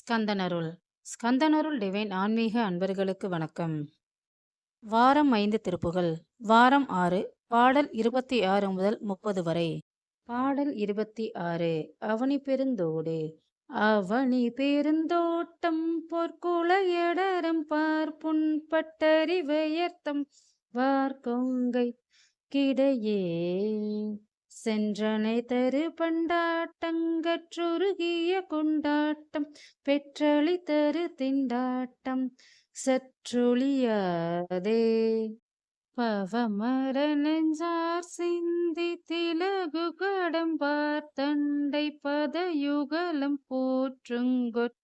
ஸ்கந்தனருள். ஸ்கந்தனருள் divine ஆன்மீக அன்பர்களுக்கு வணக்கம். வாரம் ஐந்து திருப்புகள். வாரம் ஆறு பாடல் இருபத்தி ஆறு முதல் முப்பது வரை. பாடல் இருபத்தி ஆறு அவனி பெருந்தோடு. அவனி பெருந்தோட்டம் பொற்குளையடரம் பார்ப்புண் பட்டறிவையர்த்தம் வார்கொங்கை கிடையே. சென்றனை தரு பண்டாட்டங்கற்றுருகிய கொண்டாட்டம் பெற்றளி தரு திண்டாட்டம் சற்றொழியாதே. பவமர நெஞ்சார் சிந்தி திலகு கடம்பார் தண்டை பதயுகலம் போற்றுங்கொற்றமுனாலும்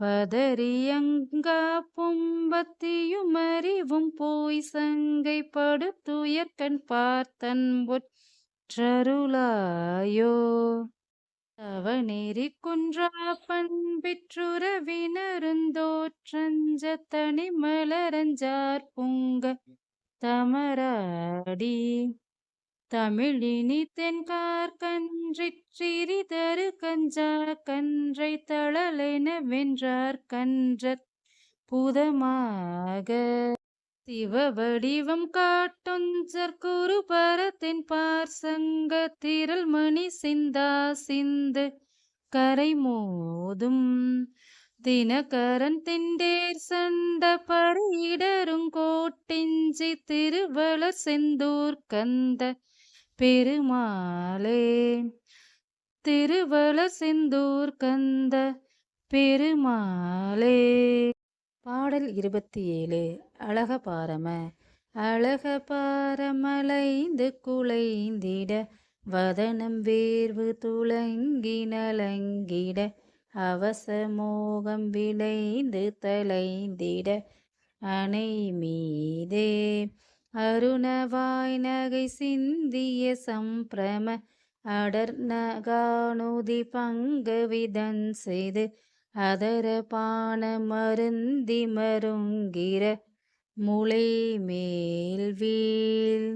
பதறியங்கா பும்பத்தியுமறிவும் போய் சங்கை படுத்துயர்கண் பார்த்தன் ஒற்றருளாயோ. அவநெறி குன்றா பண்பிற்றுறவினருந்தோற்றஞ்ச தனி மலரஞ்சார் புங்க தமராடி. தமிழினி தென்கார் தரு கஞ்சா கன்றை தளலென வென்றார் கன்றற் புதமாக. சிவ வடிவம் காட்டுஞ்சற் குரு பரத்தின் பார்சங்க திரள் மணி சிந்தா சிந்து கரை மோதும் தினகரன் திண்டேர் சண்ட படையிடருங்கோட்டிஞ்சி திருவளர் செந்தூர் கந்த பெருமாளே திருவள செந்தூர் கந்த பெருமாளே. பாடல் இருபத்தி ஏழு அழக பாரம அழக பாரமலைந்து குலைந்திட வதனம் வேர்வு துளங்கி நலங்கிட அவச மோகம் விளைந்து தலைந்திட அணை மீதே அருணவாய் நகை சிந்திய சம்பிரம அடர் நகானுதி பங்கவிதன் செய்து அதர பான மருந்தி மருங்கிற முளை மேல் வீழ்.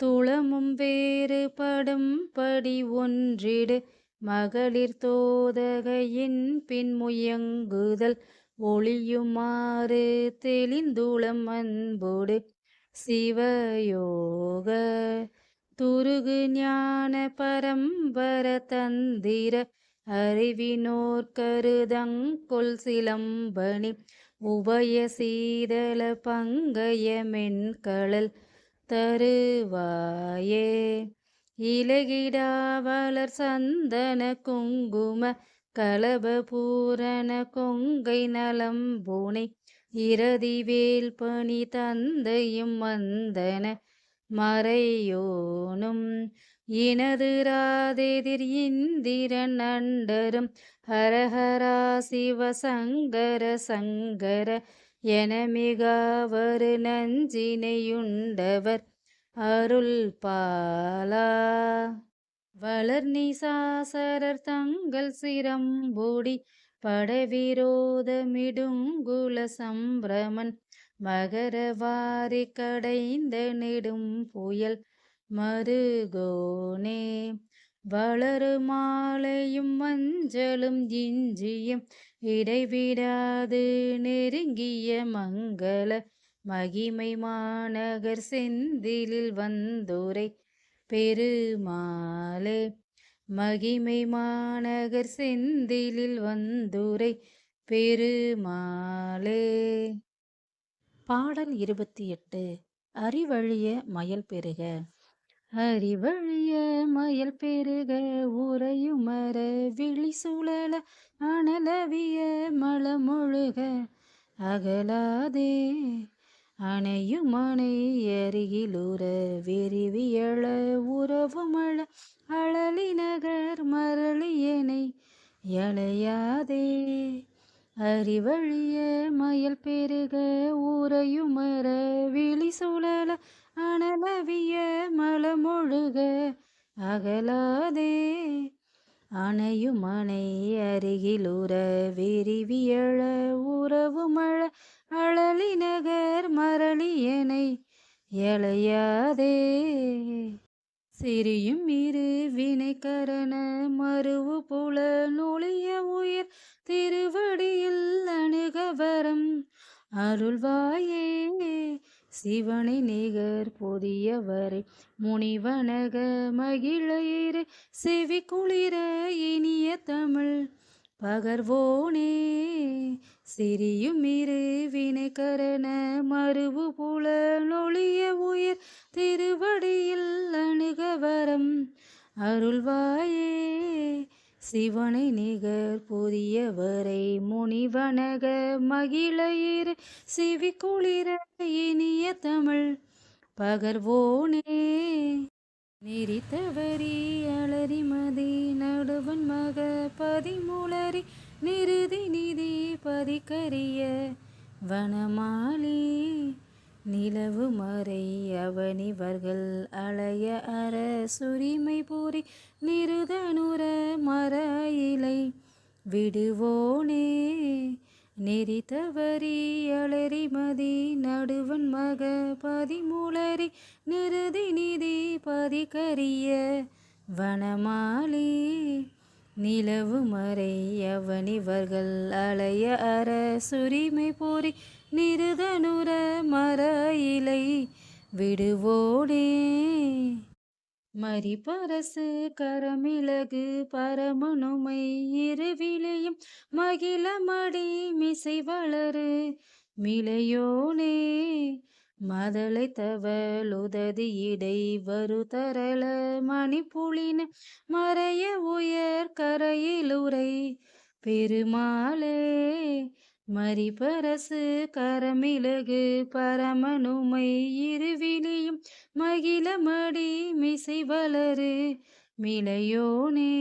துளமும் வேறுபடும் படி ஒன்றிடு மகளிர் தோதகையின் பின் முயங்குதல் ஒளியுமாறு தெளிந்துளம் அன்போடு சிவயோக. துருகு ஞான பரம்பர தந்திர அறிவினோர் கருதங்கொள் சிலம்பணி உபய சீதள பங்கய தருவாயே. இலகிடா வளர் சந்தன குங்கும கலப பூரண கொங்கை நலம்பூனை இரதிவேல் பணி தந்தையும் வந்தன மறையோனும் இனது ராதெதிர் இந்திரன் அண்டரும் ஹரஹரா சிவ சங்கர சங்கர என மிகாவரு நஞ்சினையுண்டவர் அருள் பாலா வளர்நிசாசரர் தங்கள் சிரம்போடி படவிரோதமிடுங்குல சம்பிரமன் மகரவாரி கடைந்த நெடும் புயல் மருகோனே. வளரு மாலையும் மஞ்சளும் இஞ்சியும் இடைவிடாது நெருங்கிய மங்கள. மகிமை மாநகர் செந்திலில் வந்துரை பெருமாளே மகிமை மாநகர் செந்திலில் வந்துரை பெருமாளே. பாடல் இருபத்தி எட்டு அறிவழிய மயல் பெருக. அறிவழிய மயல் பெருக உறையுமர விழி சுழல அனலவிய மலமொழுக. அகலாதே அணையும் அணை அருகிலுற விரிவியள உறவுமழ அழலி நகர் மரளியனை எழையாதே அறிவழிய மயல் பெருக ஊரையுமர விழி சுழல அனலவிய மலமொழுக அகலாதே. அணையும் அணை அருகிலுற விரிவியழ உறவுமழ அழலி நகர் மரளியனை எழையாதே சிறியும் இரு வினைக்கரண மருவு புல நொழிய உயிர் திருவடியில் அணுகவரம். அருள்வாயே சிவனை நிகர் புதியவரை. முனிவனக மகிழயிரு செவி குளிர இனிய தமிழ். பகர்வோனே சிரியும் இரு கரண மறுவு புலனொழிய உயிர் திருவடியில் அணுகவரம் அருள்வாயே சிவனை நிகர் புதியவரை முனிவனக மகிழயிர் சிவி குளிர இனிய தமிழ். பகர்வோனே நெறித்தவரி அலரிமதி நடுவன் மக பதிமுளறி நிறுதி நிதி பதிக்கரிய வனமாளி நிலவு மறை அவனிவர்கள் அலைய அற சுரிமை பூரி நிருதனுர மர இலை விடுவோனே நெறித்தவரி அலரிமதி நடுவன் மக பதிமுளரி நிறுதி நிதி பதிக்கரிய வனமாலி நிலவு மறை அவனிவர்கள் அலைய அற சுரிமை போரி நிறுதனுர மர இலை விடுவோடே மரிபரசு கரமிளகு பரமனுமை இருவிலையும் மகிழமடி மிசை வளரு. மிளையோனே மதலை தவளுததி இடை வரு தரள மணிப்புளின மறைய உயர் கரையிலுரை பெருமாளே மரிபரசு கரமிளகு பரமனுமை இருவிலியும் மகிழமடி மிசை வளரு மிளையோனே.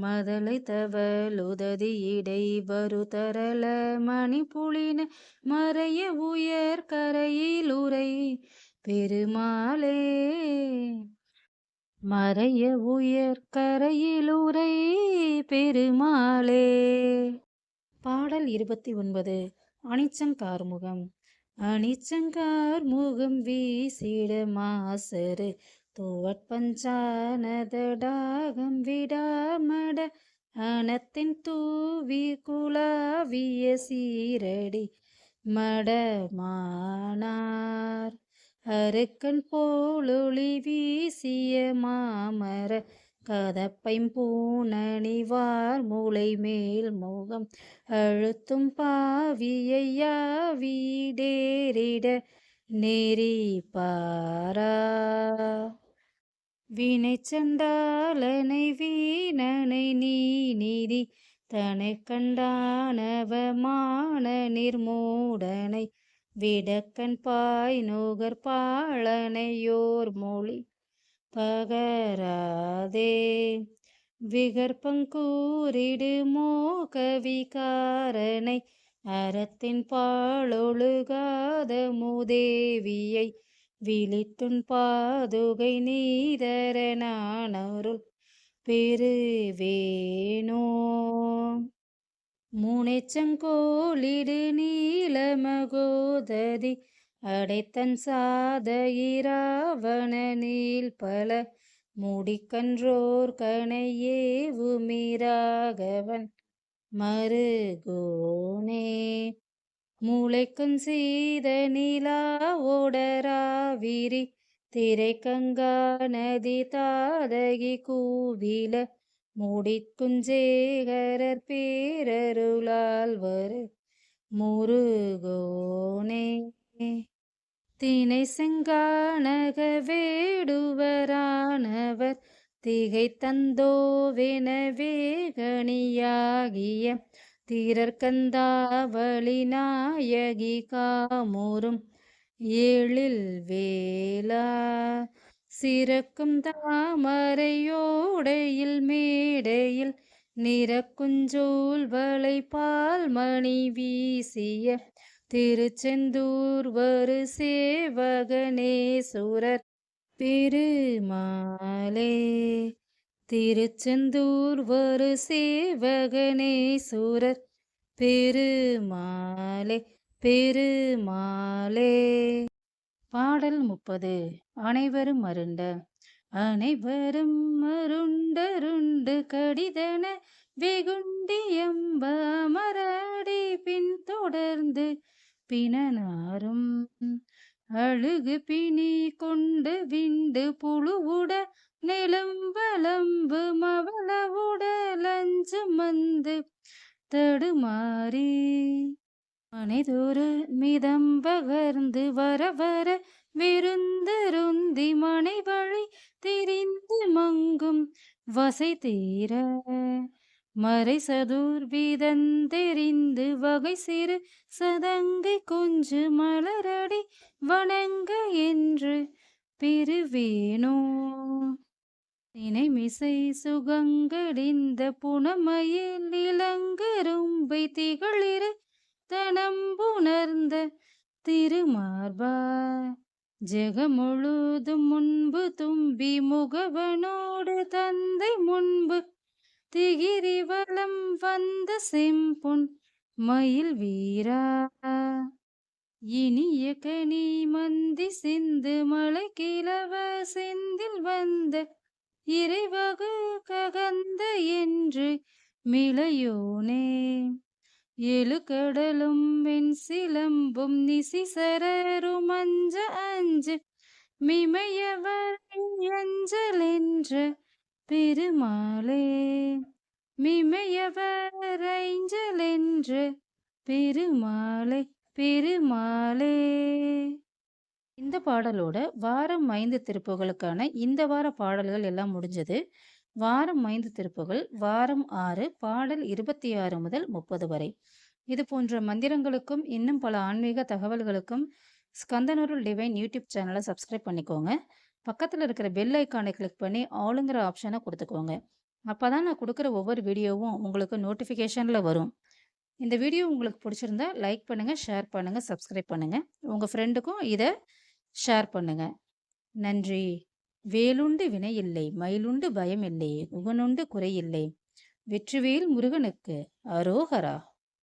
மதலை தவளுததி இடை வருதரள மணிப்புளின மறைய உயர் கரையில் உரை பெருமாளே. மறைய உயர் கரையில் உரை பெருமாளே. பாடல் இருபத்தி ஒன்பது. அணிச்சங்கார்முகம். அணிச்சங்கார்முகம் வீசிட மாசரு. துவட்பஞ்சானதடாகம் விடாமட அனத்தின் தூவி குலாவிய சீரடி. மடமானார் அருக்கன் போலொளி வீசிய மாமர. கதப்பைம்பூணணிவார் மூளை மேல் முகம் அழுத்தும் பாவியையா வீடேறிட நெறி பாரா. வினை சண்டாலனை வீணனை நீ நீதி தனை கண்டானவமான நிர்மூடனை விடக்கன் பாய் நுகர் பாழனையோர் மொழி பகராதே. விகற்பங்கூரிடு மோகவிகாரனை அறத்தின் பாழொழுகாத மூதேவியை விழித்துன் பாதுகை நீதரனானருள் பெருவேனோ முனைச்சங்கோலிடு நீலமகோததி அடைத்தன் சாத இராவணனில் பல முடிக்கன்றோர் கணையேவுமிராகவன் மருகோனே மூளைக்கும் சீத நிலா ஓடராவிரி திரைக்கங்கா நதி தாதகி கூவில முடிக்குஞ்சேகரர் பேரருளால் வரு. முருகோனே தினை செங்கானக வேடுவரானவர் திகை தந்தோவெனவே கணியாகிய திரற்கந்தாவளி நாயகி காமுறும் எழில் வேலா சிறக்கும் தாமரையோடையில் மேடையில் நிறக்குஞ்சோல்வளை பால்மணி வீசிய திருச்செந்தூர் வரு சேவகணேஸ்வரர் பெருமாளே திருச்செந்தூர் வரு சேவகணேஸ்வரர் பெருமாளே பெருமாளே பாடல் முப்பது. அனைவரும் அருண்ட. அனைவரும் அருண்டருண்டு கடிதன வெகுண்டியம்ப மரடி பின் தொடர்ந்து பிணனாரும் அழுகு பிணி கொண்டு விண்டு புழுவுட நிலம்பலம்பு மவளவுட லஞ்சம் வந்து தடுமாறி மனிதொரு மிதம் பகர்ந்து வர வர விருந்தருந்தி மனை வழி திரிந்து மங்கும் வசை தீர மறை சதுர்வீதந்தெறிந்து வகை சிறு சதங்கை கொஞ்சு மலரடி வணங்க என்று பிரிவேனோ. தினைமிசை சுகங்கடிந்த புனமையில் இளங்கரும்பை திகளிரு தனம்புணர்ந்த திருமார்பா. ஜெகமுழுதும் முன்பு தும்பி முகவனோடு தந்தை முன்பு திகிரிவலம் வந்த செம்பொன் மயில் வீரா. இனிய கனி மந்தி சிந்து மலை கிழவ செந்தில் வந்த இறைவகு ககந்த என்று மிளையோனே. எழு கடலும் வெண் சிலம்பும் நிசிசரரும் அஞ்ச அஞ்சு மிமையவர் அஞ்சல் என்ற பெருமாளே மிமையவர் ஐஞ்சல் பெருமாளே பெருமாளே. இந்த பாடலோட வாரம் ஐந்து திருப்புகளுக்கான இந்த வார பாடல்கள் எல்லாம் முடிஞ்சது. வாரம் ஐந்து திருப்புகள் வாரம் ஆறு பாடல் இருபத்தி ஆறு முதல் முப்பது வரை. இது போன்ற மந்திரங்களுக்கும் இன்னும் பல ஆன்மீக தகவல்களுக்கும் ஸ்கந்தனூருள் டிவைன் யூடியூப் சேனலை சப்ஸ்கிரைப் பண்ணிக்கோங்க. பக்கத்தில் இருக்கிற பெல் ஐக்கானை கிளிக் பண்ணி ஆளுங்கிற ஆப்ஷனை கொடுத்துக்கோங்க. அப்போ தான் நான் கொடுக்குற ஒவ்வொரு வீடியோவும் உங்களுக்கு நோட்டிஃபிகேஷனில் வரும். இந்த வீடியோ உங்களுக்கு பிடிச்சிருந்தா லைக் பண்ணுங்கள் ஷேர் பண்ணுங்கள் சப்ஸ்கிரைப் பண்ணுங்கள் உங்கள் ஃப்ரெண்டுக்கும் இதை ஷேர் பண்ணுங்கள் நன்றி. வேலுண்டு வினை இல்லை மயிலுண்டு பயம் இல்லை உகனுண்டு குறையில்லை வெற்றிவேல் முருகனுக்கு அரோகரா.